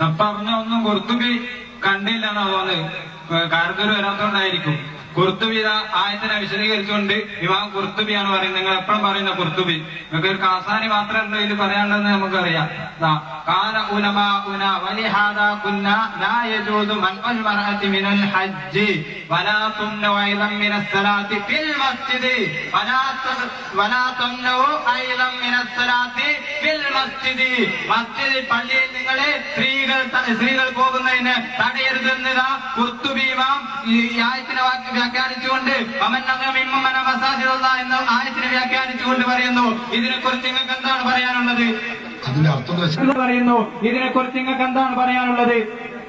പറഞ്ഞ ഒന്നും കുർത്തുബി കണ്ടില്ലാണോ തോന്നുന്നത് കാർഗർ വരാത്തോണ്ടായിരിക്കും. കുർത്തുബി ഇതാ ആയത്തിനെ വിശദീകരിച്ചുകൊണ്ട് വിവാഹം കുർത്തുബിയാണ് പറയുന്നത്. നിങ്ങൾ എപ്പോഴും പറയുന്ന കുർത്തുബി. നിങ്ങൾക്ക് ഒരു കാസാനി മാത്രമേ ഉള്ളൂ ഇതിൽ പറയാണ്ടെന്ന് നമുക്കറിയാം. قال علماؤنا ولهذا كنا لا يجوز منع المرأة من الحج ولا تمنع أيضا من الصلاة في المسجد ولا ت- ولا تمنع أيضا من الصلاة في المسجد മസ്ജിദ് പള്ളിയിൽ നിങ്ങളെ സ്ത്രീകൾ ത- സ്ത്രീകൾ പോകുന്നതിന് തടയരുതെന്നതാ കുർത്തുബീമാം ഈ ആയത്തിനെ വാക്ക് വ്യാഖ്യാനിച്ചുകൊണ്ട് അമന്നമിമ്മന മസാജിദുള്ള എന്ന ആയത്തിനെ വ്യാഖ്യാനിച്ചുകൊണ്ട് പറയുന്നു ഇതിനെക്കുറിച്ച് നിങ്ങൾക്ക് എന്താണ് പറയാനുള്ളത് അതിന്റെ അർത്ഥം പറയുന്നു. ഇതിനെ കുറിച്ച് നിങ്ങൾക്ക് എന്താണ് പറയാനുള്ളത്?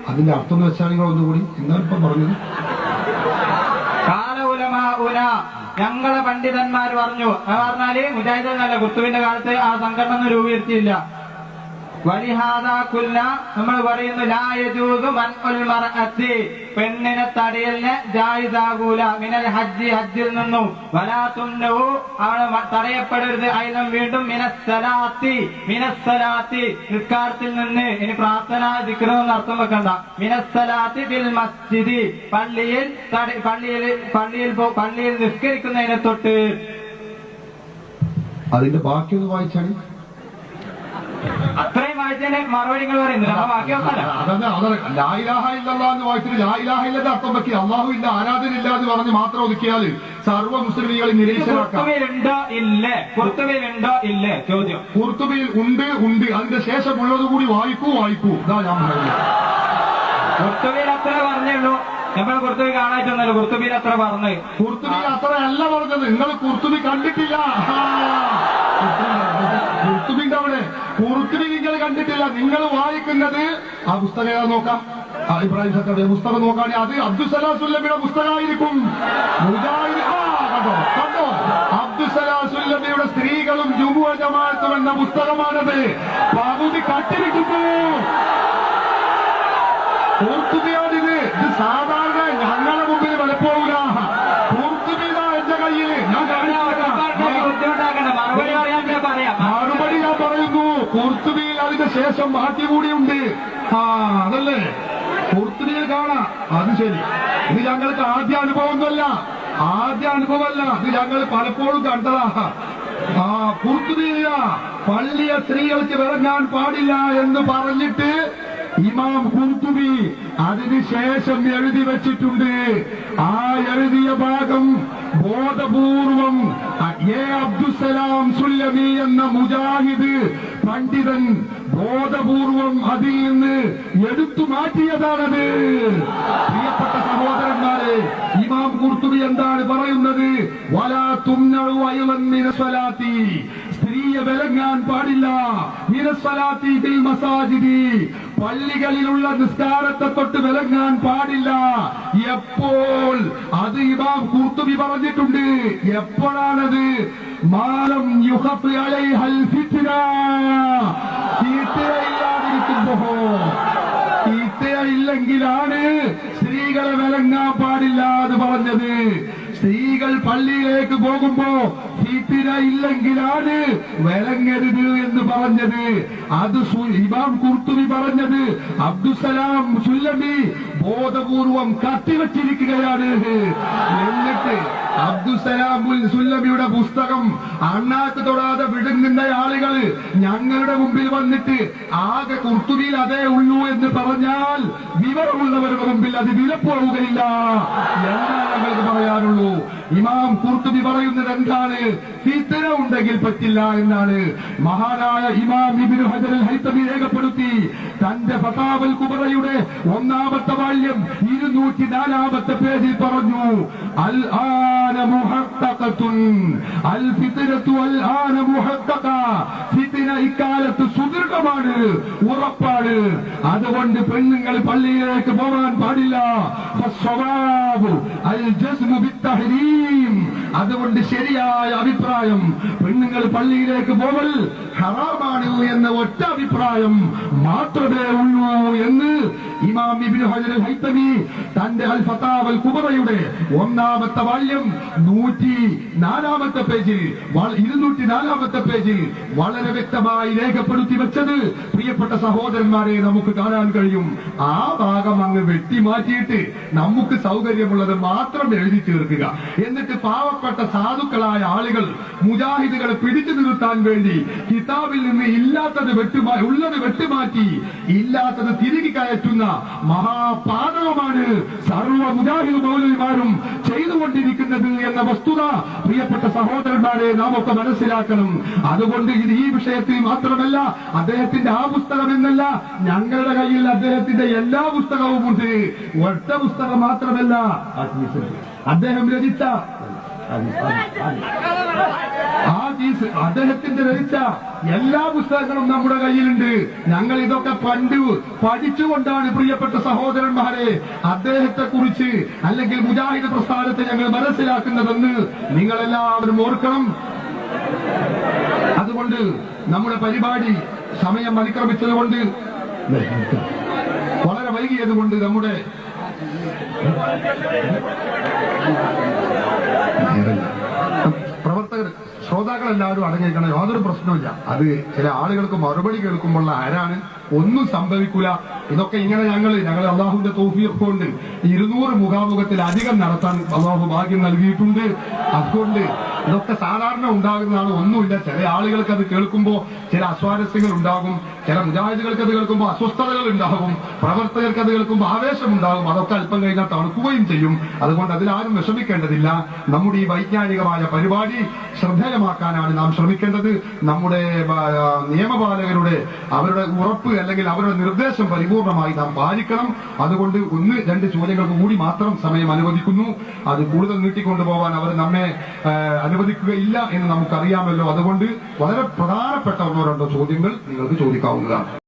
അതിന്റെ അർത്ഥം വെച്ചാൽ നിങ്ങൾ ഒന്നുകൂടി എന്താണ് ഇപ്പൊ പറഞ്ഞത് ഞങ്ങളെ പണ്ഡിതന്മാർ പറഞ്ഞു. അത് പറഞ്ഞാൽ മുജാഹിദ് അല്ല കുത്തുവിന്റെ കാലത്ത് ആ സംഘടന ഒന്നും രൂപീകരിച്ചില്ല. വലിഹാദ കുല്ല നമ്മൾ പറയുന്നു ലായജൂസ് മൻഉൽ മർഅത്തി. പെണ്ണിനെ തടയലിന് ജായിദാകൂല മിനൽ ഹജ്ജി ഹജ്ജിൽ നിന്നും. വലാ തുന്നഹു അവളെ വ- തടയപ്പെടരുത്. അയിലും വീണ്ടും മിനസ്സലാത്തി മിനസ്സലാത്തി നിസ്കാരത്തിൽ നിന്ന് ഇനി പ്രാർത്ഥന ദിക്കണമെന്ന് അർത്ഥം വെക്കണ്ട മിനസ്സലാത്തി ബിൽ മസ്ജിദി. പള്ളിയിൽ പള്ളിയിൽ പള്ളിയിൽ പള്ളിയിൽ നിസ്കരിക്കുന്നതിനെ തൊട്ട്. അതിന്റെ ബാക്കി വായിച്ചാണ് മറുപടി നിങ്ങൾ പറയുന്നില്ല. ലായിലാഹ ഇല്ലല്ലാ എന്ന് വായിച്ചിട്ട് ലായിലാഹ ഇല്ലെന്ന് അർത്ഥം വെക്കി അള്ളാഹു ഇല്ല ആരാധന ഇല്ല എന്ന് പറഞ്ഞ് മാത്രം ഒതുക്കിയാൽ സർവ മുസ്ലിമീകളെ ഇല്ലേ? ഇല്ലേ? ചോദ്യം. കുർത്തുബിയിൽ ഉണ്ട് ഉണ്ട്. അതിന്റെ ശേഷമുള്ളത് കൂടി വായിക്കൂ വായിക്കൂ. ഇതാ ഞാൻ പറയുന്നത്. കുർത്തുബിയിൽ അത്ര പറഞ്ഞുള്ളൂ. നമ്മൾ കുർത്തുബി കാണാറ്റൊന്നല്ല കുർത്തുബിയിൽ അത്ര പറഞ്ഞ്. കുർത്തുബി അത്രയല്ല പറഞ്ഞത്. നിങ്ങൾ കുർത്തുബി കണ്ടിട്ടില്ല. കുർത്തുബിന്റെ കുർത്തുബി നിങ്ങൾ കണ്ടിട്ടില്ല. നിങ്ങൾ വായിക്കുന്നത് ആ പുസ്തകം ഏതാ നോക്കാം? അഭിപ്രായം സക്കറിന്റെ പുസ്തകം നോക്കുകയാണെങ്കിൽ അത് അബ്ദുസലാസുല്ലമിയുടെ പുസ്തകമായിരിക്കും. കണ്ടോ? കണ്ടോ? അബ്ദുസലാം സുല്ലമിയുടെ സ്ത്രീകളും ജുമുഅ ജമാഅത്തും എന്ന പുസ്തകമാണത്. പകുതി കട്ടിരിക്കുന്നു പൂർത്തുകയാണിത് ഇത്? സാധാരണ ഞങ്ങളുടെ മുമ്പിൽ വിലപ്പോവില്ല പൂർത്തുകയില്ല എന്റെ കയ്യിൽ ഞാൻ കാണിച്ചുതരാം. ബുദ്ധിമുട്ടാക്കണ്ട മറുപടി പറയാൻ ഞാൻ പറയാം മറുപടി ഞാൻ പറയുന്നു അതിന്റെ ശേഷം ബാക്കി കൂടിയുണ്ട്. ആ അതല്ലേ? പുറത്തിനെ കാണാം. അത് ശരി. ഇത് ഞങ്ങൾക്ക് ആദ്യ അനുഭവമൊന്നുമല്ല. ആദ്യ അനുഭവമല്ല. ഇത് ഞങ്ങൾ പലപ്പോഴും കണ്ടതാ. ആ പൂർത്തുകയില്ല പള്ളിയ സ്ത്രീകൾക്ക് വിറങ്ങാൻ പാടില്ല എന്ന് പറഞ്ഞിട്ട് ഇമാം കുർത്തുബി അതിനുശേഷം എഴുതി വെച്ചിട്ടുണ്ട്. ആ എഴുതിയ ഭാഗം ബോധപൂർവം എ അബ്ദുസലാം സുല്ലമി എന്ന മുജാഹിദ് പണ്ഡിതൻ ബോധപൂർവം അതിൽ നിന്ന് എടുത്തു മാറ്റിയതാണത്. പ്രിയപ്പെട്ട സഹോദരന്മാരെ ഇമാം കുർത്തുബി എന്താണ് പറയുന്നത്? വലാ തുന്നഴു അയവൻ സ്ത്രീയെ വിലങ്ങാൻ പാടില്ല. പള്ളികളിലുള്ള നിസ്കാരത്തെ തൊട്ട് വിലങ്ങാൻ പാടില്ല. എപ്പോൾ? അത് ഇമാം കുർത്തുബി പറഞ്ഞിട്ടുണ്ട്. എപ്പോഴാണത്? മാലം യുഹഫ് അലൈഹൽ തീറ്റയില്ലെങ്കിലാണ് സ്ത്രീകളെ വിലങ്ങാൻ പാടില്ല എന്ന് പറഞ്ഞത്. സ്ത്രീകൾ പള്ളിയിലേക്ക് പോകുമ്പോ ഇല്ലെങ്കിലാണ് വിലങ്ങരുത് എന്ന് പറഞ്ഞത്. അത് ഇമാം കുർത്തുബി പറഞ്ഞത്. അബ്ദുസലാം സുല്ലബി ബോധപൂർവം കത്തിവച്ചിരിക്കുകയാണ്. എന്നിട്ട് അബ്ദുസലാം ഉൽ സുല്ലമിയുടെ പുസ്തകം അണ്ണാക്ക് തൊടാതെ വിടുങ്ങുന്ന ആളുകൾ ഞങ്ങളുടെ മുമ്പിൽ വന്നിട്ട് ആകെ കുർത്തുബിയിൽ അതേ ഉള്ളൂ എന്ന് പറഞ്ഞാൽ വിവരമുള്ളവരുടെ മുമ്പിൽ അത് വിലപ്പോവുകയില്ല എന്നാണ് ഞങ്ങൾക്ക് പറയാനുള്ളൂ. ഇമാം കുർത്തുബി പറയുന്നത് എന്താണ്? ഫിത്തന ഉണ്ടെങ്കിൽ പറ്റില്ല എന്നാണ്. മഹാനായ ഇമാം ഇബിനു ഹജർ ഹൈത്തമി രേഖപ്പെടുത്തി. തന്റെ ഫതാവൽ കുബറയുടെ ഒന്നാമത്തെ ബാല്യം ഇരുന്നൂറ്റി നാലാമത്തെ പേജിൽ പറഞ്ഞു. അൽ ആന മുഹത്തഖത്തുൻ അൽ ഇക്കാലത്ത് സുദീർഘമാണ് ഉറപ്പാണ്. അതുകൊണ്ട് പെണ്ണുങ്ങൾ പള്ളിയിലേക്ക് പോകാൻ പാടില്ല. അതുകൊണ്ട് ശരിയായ അഭിപ്രായം പെണ്ണുങ്ങൾ പള്ളിയിലേക്ക് പോകൽ ഹറാമാണ് എന്ന ഒറ്റ അഭിപ്രായം മാത്രമേ ഉള്ളൂ എന്ന് ഇമാം ഇബ്നു ഹജർ ഹൈത്തമി തന്റെ അൽ ഫതാവൽ കുബറയുടെ ഒന്നാമത്തെ വാല്യം നൂറ്റി നാലാമത്തെ പേജിൽ ഇരുന്നൂറ്റി നാലാമത്തെ പേജിൽ വളരെ വ്യക്തമായി രേഖപ്പെടുത്തി വെച്ചത് പ്രിയപ്പെട്ട സഹോദരന്മാരെ നമുക്ക് കാണാൻ കഴിയും. ആ ഭാഗം അങ്ങ് വെട്ടിമാറ്റിയിട്ട് നമുക്ക് സൗകര്യമുള്ളത് മാത്രം എഴുതി ചേർക്കുക. എന്നിട്ട് പാവപ്പെട്ട സാധുക്കളായ ആളുകൾ മുജാഹിദുകളെ പിടിച്ചു നിർത്താൻ വേണ്ടി കിതാബിൽ നിന്ന് ഇല്ലാത്തത് വെട്ടുമാ ഉള്ളത് വെട്ടുമാറ്റി ഇല്ലാത്തത് തിരികെ കയറ്റുന്ന മഹാപാതകമാണ് സർവ മുജാഹിദ് മൗലവിമാരും ചെയ്തുകൊണ്ടിരിക്കുന്നത് എന്ന വസ്തുത പ്രിയപ്പെട്ട സഹോദരന്മാരെ നാം ഒക്കെ മനസ്സിലാക്കണം. അതുകൊണ്ട് ഇത് ഈ വിഷയത്തിൽ മാത്രമല്ല അദ്ദേഹത്തിന്റെ ആ പുസ്തകം എന്നല്ല ഞങ്ങളുടെ കയ്യിൽ അദ്ദേഹത്തിന്റെ എല്ലാ പുസ്തകവും ഉണ്ട്. ഒറ്റ പുസ്തകം മാത്രമല്ല അദ്ദേഹം രചിച്ച ആ ജീസ് അദ്ദേഹത്തിന്റെ രചിച്ച എല്ലാ പുസ്തകങ്ങളും നമ്മുടെ കയ്യിലുണ്ട്. ഞങ്ങൾ ഇതൊക്കെ പണ്ട് പഠിച്ചുകൊണ്ടാണ് പ്രിയപ്പെട്ട സഹോദരന്മാരെ അദ്ദേഹത്തെ കുറിച്ച് അല്ലെങ്കിൽ മുജാഹിദ് പ്രസ്ഥാനത്തെ ഞങ്ങൾ മനസ്സിലാക്കുന്നതെന്ന് നിങ്ങളെല്ലാവരും ഓർക്കണം. അതുകൊണ്ട് നമ്മുടെ പരിപാടി സമയം അതിക്രമിച്ചതുകൊണ്ട് വളരെ വൈകിയതുകൊണ്ട് നമ്മുടെ എല്ലാവരും അടങ്ങിയിരിക്കണം യാതൊരു പ്രശ്നമില്ല അത് ചില ആളുകൾക്ക് മറുപടി കേൾക്കുമ്പോൾ ആരാണ്? ഒന്നും സംഭവിക്കൂല. ഇതൊക്കെ ഇങ്ങനെ ഞങ്ങൾ ഞങ്ങൾ അള്ളാഹുവിന്റെ തോഫിയൊക്കെ കൊണ്ട് ഇരുന്നൂറ് മുഖാമുഖത്തിൽ അധികം നടത്താൻ അള്ളാഹു ഭാഗ്യം നൽകിയിട്ടുണ്ട്. അതുകൊണ്ട് ഇതൊക്കെ സാധാരണ ഉണ്ടാകുന്നതാണ്. ഒന്നുമില്ല. ചില ആളുകൾക്ക് അത് കേൾക്കുമ്പോൾ ചില അസ്വാരസ്യങ്ങൾ ഉണ്ടാകും. ചില മുജാഹിദുകൾക്ക് അത് കേൾക്കുമ്പോൾ അസ്വസ്ഥതകൾ ഉണ്ടാകും. പ്രവർത്തകർക്ക് അത് കേൾക്കുമ്പോൾ ആവേശം ഉണ്ടാകും. അതൊക്കെ അല്പം കഴിഞ്ഞാൽ തണുക്കുകയും ചെയ്യും. അതുകൊണ്ട് അതിലാരും വിഷമിക്കേണ്ടതില്ല. നമ്മുടെ ഈ വൈജ്ഞാനികമായ പരിപാടി ശ്രദ്ധേയമാക്കാനാണ് നാം ശ്രമിക്കേണ്ടത്. നമ്മുടെ നിയമപാലകരുടെ അവരുടെ ഉറപ്പ് അല്ലെങ്കിൽ അവരുടെ നിർദ്ദേശം പരിപൂർണമായി നാം പാലിക്കണം. അതുകൊണ്ട് ഒന്ന് രണ്ട് ചോദ്യങ്ങൾക്ക് കൂടി മാത്രം സമയം അനുവദിക്കുന്നു. അത് കൂടുതൽ നീട്ടിക്കൊണ്ടുപോകാൻ അവർ നമ്മെ അനുവദിക്കുകയില്ല എന്ന് നമുക്കറിയാമല്ലോ. അതുകൊണ്ട് വളരെ പ്രധാനപ്പെട്ട ഒന്നോ രണ്ടോ ചോദ്യങ്ങൾ നിങ്ങൾക്ക് ചോദിക്കാവുന്നതാണ്.